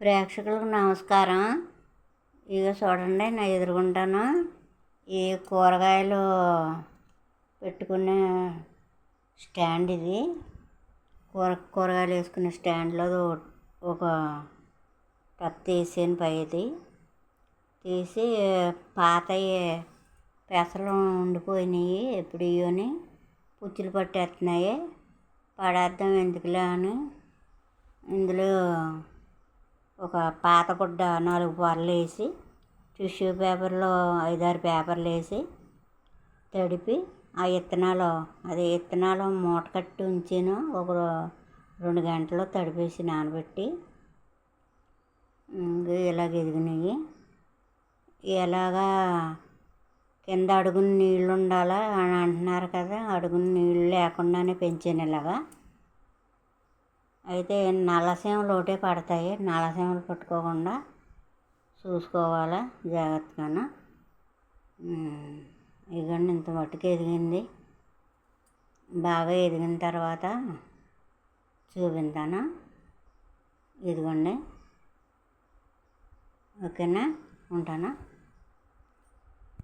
ప్రేక్షకులకు నమస్కారం. ఇక చూడండి నా ఎదురుగుంటాను. ఈ కూరగాయలు పెట్టుకునే స్టాండ్ ఇది. కూర కూరగాయలు వేసుకునే స్టాండ్లో ఒక టప్ తీసాను పైది. తీసి పాతవి పెసలు ఉండిపోయినాయి ఎప్పుడు ఇవని పుచ్చులు పట్టేస్తున్నాయి. పడేద్దాం ఎందుకులే అని. ఇందులో ఒక పాత గుడ్డ నాలుగు పొరలు వేసి టిష్యూ పేపర్లో ఐదారు పేపర్లు వేసి తడిపి ఆ విత్తనాలు అదే విత్తనాలు మూట కట్టి ఉంచాను. ఒక రెండు గంటలు తడిపేసి నానబెట్టి ఇలాగ ఎదిగినాయి. ఎలాగా కింద అడుగున నీళ్ళు ఉండాలా అని అంటున్నారు కదా అడుగున నీళ్ళు లేకుండానే పెంచాను ఇలాగా. అయితే నల్లసీమలు ఒకటే పడతాయి. నల్లసీమలు పట్టుకోకుండా చూసుకోవాలి జాగ్రత్తగా ఇదిగోండి ఇంత మట్టుకు ఎదిగింది. బాగా ఎదిగిన తర్వాత చూపించాను ఇదిగోండి. ఓకేనా? ఉంటాను.